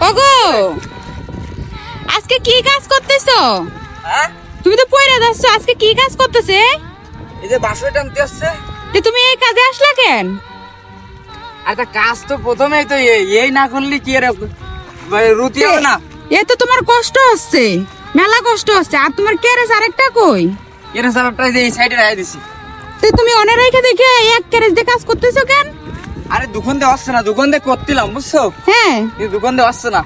ওগো! আজকে কি কাজ করতেছো? হ্যাঁ? তুমি তো পয়রা যাচ্ছ আজকে কি কাজ করতেছে? এই যে বাসুই টানতে আসছে। যে তুমি এই কাজে আসলা কেন? আর কাজ তো প্রথমেই তো এই- না করলে কি এর রুটি হবে না। এ তো তোমার কষ্ট হচ্ছে মেলা কষ্ট হচ্ছে। আর তোমার ক্যারেজ আরেকটা কই? সারাটা যে এই সাইডে রাই দিছি। তুমি অনেক রেখে দেখে এক ক্যারেজ দিয়ে কাজ করতেছো কেন? দিয়ে আসছে না দিয়ে করতিলাম বুঝছ? হ্যাঁ। দোকান দিয়ে আসছে না।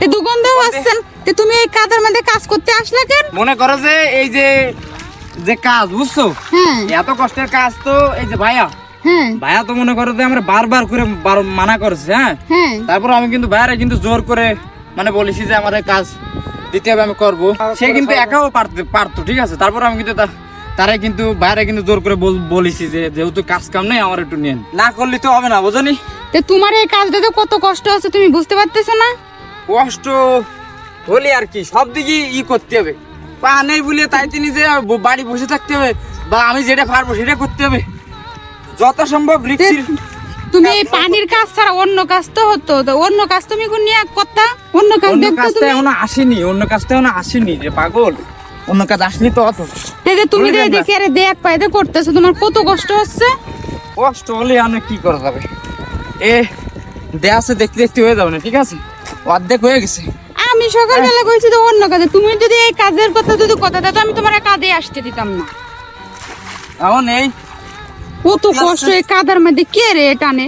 এই দুগন্ধও আসছেন তো তুমি এই কাজের মধ্যে কাজ করতে আসলা কেন? মনে করো যে এই যে যে কাজ বুঝছ? হ্যাঁ। এত কষ্টের কাজ তো এই যে ভাইয়া। হ্যাঁ। ভাইয়া তো মনে করো যে আমরা বারবার করে বার- মানা করেছে হ্যাঁ? হ্যাঁ। তারপর আমি কিন্তু ভাইয়ারে কিন্তু জোর করে মানে বলেছি যে আমার কাজ দিতে হবে আমি করব। সে কিন্তু একাও পারতে পারতো ঠিক আছে? তারপর আমি কিন্তু তা- তারে কিন্তু বাইরে কিন্তু জোর করে বল- বলেছি যে যেহেতু কাজ কাম নেই আমার একটু নেন। না করলে তো হবে না বোঝনি তো তোমার এই কাজটা তো কত কষ্ট আছে তুমি বুঝতে পারতেছো না? কষ্ট হলে আর কি সব দিকে ই করতে হবে। পা নেই বলে তাই তিনি যে বাড়ি বসে থাকতে হবে বা আমি যেটা পারব সেটা করতে হবে। যত সম্ভব রিক্সির তুমি এই পানির কাজ ছাড়া অন্য কাজ তো হতো। তো অন্য কাজ তুমি কোন নিয়ে করতা? অন্য কাজ দেখতো কাজটা তুমি? এখনও আসেনি অন্য কাজটা এখনও আসেনি যে পাগল। অন্য কাজ আসেনি তো অত। এই যে তুমি যে না। দেখে আরে দেখ পাইতে করতেছো তোমার কত কষ্ট হচ্ছে? কষ্ট হলে আমি কি করা যাবে? এ দেয়াছে দেখতে দেখতে হয়ে যাবে না ঠিক আছে? অর্ধেক হয়ে গেছে। আমি সকালবেলা কইছি তো অন্য কাজে তুমি যদি এই কাজের কথা যদি কথা দাও আমি তোমার কাজে আসতে দিতাম না। এখন এই কত কষ্ট এই কাদার মধ্যে কে রে টানে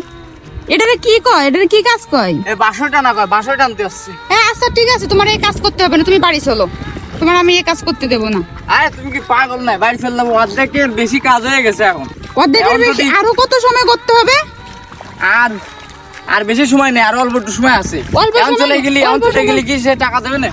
এটারে কি কয়? এটারে কি কাজ কয়? এই বাসর টানা কয় বাসর টানতে আসছে। হ্যাঁ আচ্ছা ঠিক আছে তোমার এই কাজ করতে হবে না তুমি বাড়ি চলো। তোমার আমি এই কাজ করতে দেবো না। আরে তুমি কি পাগল বাড়ি ফেললাম অর্ধেকের বেশি কাজ হয়ে গেছে এখন। অর্ধেকের বেশি? আরও কত সময় করতে হবে? আর আর বেশি সময় নেই আর অল্প একটু সময় আছে। অল্প চলে গেলি চলে গেলি কি সে টাকা দেবে না?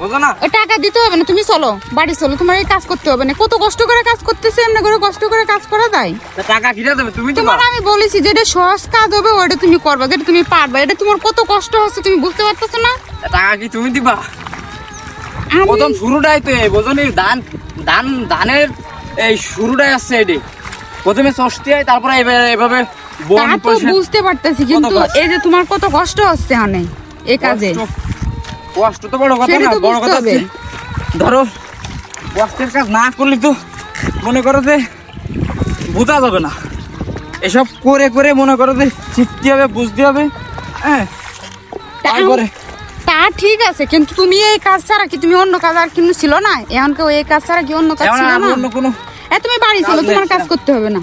বুঝো না? টাকা দিতে হবে না তুমি চলো বাড়ি চলো তোমার এই কাজ করতে হবে না। কত কষ্ট করে কাজ করতেছে এমনি করে কষ্ট করে কাজ করা যায়? টাকা কিনে দেবে? তুমি তোমার আমি বলেছি যেটা সহজ কাজ হবে ওটা তুমি করবা যেটা তুমি পারবা এটা তোমার কত কষ্ট হচ্ছে তুমি বুঝতে পারতেছো না? টাকা কি তুমি দিবা? প্রথম শুরুটাই তো এই বোঝনি ধান ধান ধানের এই শুরুটাই আসছে এটি। প্রথমে ষষ্ঠী হয় তারপরে এভাবে এভাবে তা তো বুঝতে পারতেছি কিন্তু এই যে তোমার কত কষ্ট হচ্ছে অনেক এই কাজে। কষ্ট- তো বড় কথা না বড় কথা ধরো কষ্টের কাজ না করলে তো মনে করো যে বোঝা যাবে না। এসব করে করে মনে করো যে শিখতে হবে বুঝতে হবে হ্যাঁ? তা আমি- তারপরে তা ঠিক আছে কিন্তু তুমি এই কাজ ছাড়া কি তুমি অন্য কাজ আর কিন্তু ছিল না? এখন কেউ এই কাজ ছাড়া কি অন্য কাজ ছিল না? অন্য কোনো এ তুমি বাড়ি চলো তোমার কাজ করতে হবে না।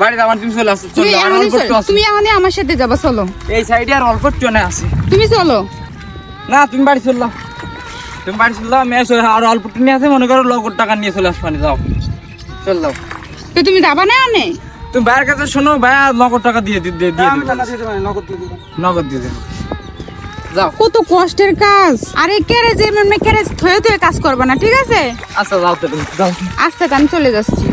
বাড়িতে আমার তুমি চলে আসছো চলো আর অল্প একটু আছে তুমি এখনই আমার সাথে যাবা চলো। এই সাইডে আর অল্প একটু না আছে তুমি চলো। না তুমি বাড়ি তুমি বাড়ি আমি আর অল্প একটু নিয়ে আছে মনে করো লগর টাকা নিয়ে চলে আসবানি যাও। চল যাও। তো তুমি যাবা না তুমি ভাইয়ের কাছে শোনো ভাইয়া নগদ টাকা দিয়ে দিয়ে দিয়ে দিয়ে দিবে। নগদ দিয়ে দেবো। যাও। কত কষ্টের কাজ। আরে ক্যারেজ মানে ক্যারেজ থয়ে থয়ে কাজ করবে না ঠিক আছে? আচ্ছা যাও তো যাও। আচ্ছা আমি চলে যাচ্ছি।